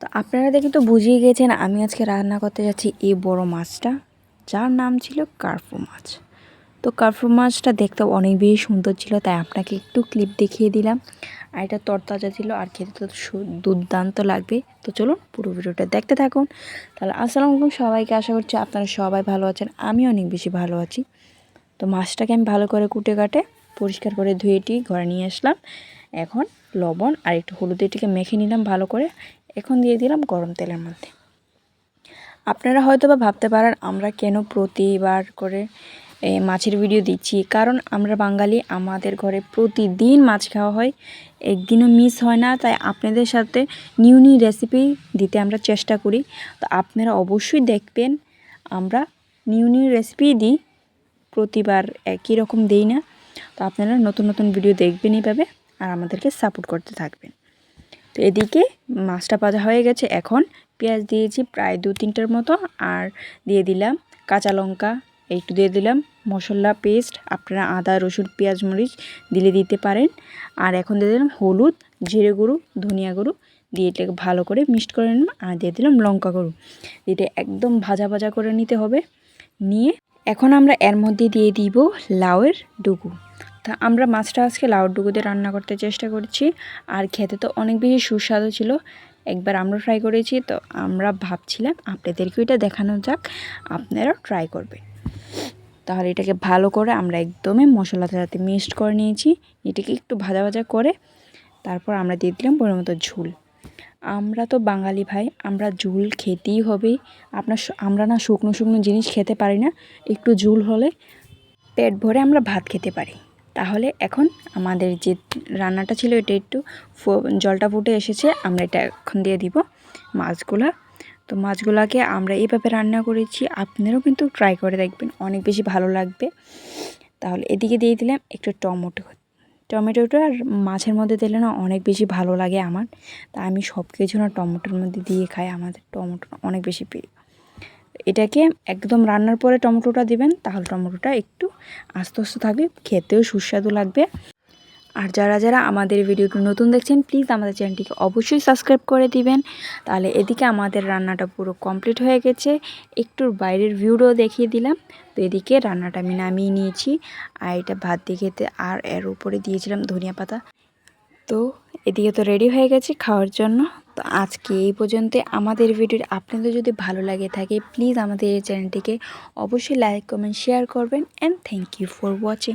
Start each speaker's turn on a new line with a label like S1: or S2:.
S1: তো আপনারা দেখে তো বুঝিয়ে গেছেন আমি আজকে রান্না করতে যাচ্ছি এই বড় মাছটা, যার নাম ছিল কার্ফু মাছ। তো কার্ফু মাছটা দেখতে অনেক বেশি সুন্দর ছিল, তাই আপনাকে একটু ক্লিপ দেখিয়ে দিলাম। আর এটা তরতাজা ছিল, আর খেতে তো দুর্দান্ত লাগবে। তো চলুন পুরো ভিডিওটা দেখতে থাকুন। তাহলে আসসালামু আলাইকুম সবাইকে, আশা করছি আপনারা সবাই ভালো আছেন আমি অনেক বেশি ভালো আছি। তো মাছটাকে আমি ভালো করে কুটে কাটে, পরিষ্কার করে ধুয়ে টি ঘরে নিয়ে আসলাম। এখন লবণ আর একটু হলুদ এটিকে মেখে নিলাম ভালো করে। এখন দিয়ে দিলাম গরম তেলের মধ্যে। আপনারা হয়তো বা ভাবতে পারেন, আমরা কেন প্রতিবার করে মাছের ভিডিও দিচ্ছি? কারণ আমরা বাঙালি, আমাদের ঘরে প্রতিদিন মাছ খাওয়া হয়, একদিনও মিস হয় না। তাই আপনাদের সাথে নিউ নিউ রেসিপি দিতে আমরা চেষ্টা করি। তো আপনারা অবশ্যই দেখবেন, আমরা নিউ নিউ রেসিপি দিই, প্রতিবার একই রকম দেই না। তো আপনারা নতুন নতুন ভিডিও দেখবেন এইভাবে, আর আমাদেরকে সাপোর্ট করতে থাকবেন। তো এদিকে মাছটা ভাজা হয়ে গেছে। এখন পেঁয়াজ দিয়েছি প্রায় দু তিনটার মতো আর দিয়ে দিলাম কাঁচা লঙ্কা, একটু দিয়ে দিলাম মশলা, পেস্ট। আপনারা আদা, রসুন, পেঁয়াজ, মরিচ দিলে দিতে পারেন। আর এখন দিয়ে দিলাম হলুদ, জিরে গুঁড়ো, ধনিয়া গুঁড়ো দিয়ে এটাকে ভালো করে মিক্সড করে নিলাম আর দিয়ে দিলাম লঙ্কা গুঁড়ো। এটা একদম ভাজা ভাজা করে নিতে হবে। নিয়ে এখন আমরা এর মধ্যে দিয়ে দিব লাউয়ের ডুগু তা আমরা মাছটা আজকে লাউর ডুগু দিয়ে রান্না করতে চেষ্টা করছি। আর খেতে তো অনেক বেশি সুস্বাদু ছিল। একবার আমরা ট্রাই করেছি, তো আমরা ভাবছিলাম আপনাদেরকেও এটা দেখানো যাক। আপনারাও ট্রাই করবেন। তাহলে এটাকে ভালো করে আমরা একদমই মশলার সাথে মিক্সড করে নিয়েছি। এটাকে একটু ভাজা ভাজা করে তারপর আমরা দিয়ে দিলাম পরিমাণ মতো ঝুল। আমরা তো বাঙালি ভাই, আমরা ঝুল খেতেই হবে। আপনার আমরা না শুকনো শুকনো জিনিস খেতে পারি না। একটু ঝুল হলে পেট ভরে আমরা ভাত খেতে পারি। তাহলে এখন আমাদের যে রান্নাটা ছিল এটা একটু জলটা ফুটে এসেছে, আমরা এটা এখন দিয়ে দিব মাছগুলা। তো মাছগুলাকে আমরা এইভাবে রান্না করেছি, আপনারাও কিন্তু ট্রাই করে দেখবেন, অনেক বেশি ভালো লাগবে। তাহলে এদিকে দিয়ে দিলাম একটু টমেটো। টমেটোটা আর মাছের মধ্যে দিলে না অনেক বেশি ভালো লাগে আমার। তা আমি সব কিছু না টমেটোর মধ্যে দিয়ে খাই, আমাদের টমেটো অনেক বেশি প্রিয়। এটাকে একদম রান্নার পরে টমেটোটা দিবেন, তাহলে টমেটোটা একটু আস্তে আস্তে থাকবে, খেতেও সুস্বাদু লাগবে। আর যারা যারা আমাদের ভিডিওটি নতুন দেখছেন প্লিজ আমাদের চ্যানেলটিকে অবশ্যই সাবস্ক্রাইব করে দিবেন। তাহলে এদিকে আমাদের রান্নাটা পুরো কমপ্লিট হয়ে গেছে। একটু বাইরের ভিউটাও দেখিয়ে দিলাম। তো এদিকে রান্নাটা আমি নামিয়ে নিয়েছি। আর এটা ভাত দিয়ে খেতে, আর এর উপরে দিয়েছিলাম ধনিয়া পাতা। তো এদিকে তো রেডি হয়ে গেছে খাওয়ার জন্য। তো আজকে এই পর্যন্ত আমাদের ভিডিওটি আপনাদের যদি ভালো লাগে থাকে প্লিজ আমাদের এই চ্যানেলটিকে অবশ্যই লাইক কমেন্ট শেয়ার করবেন and thank you for watching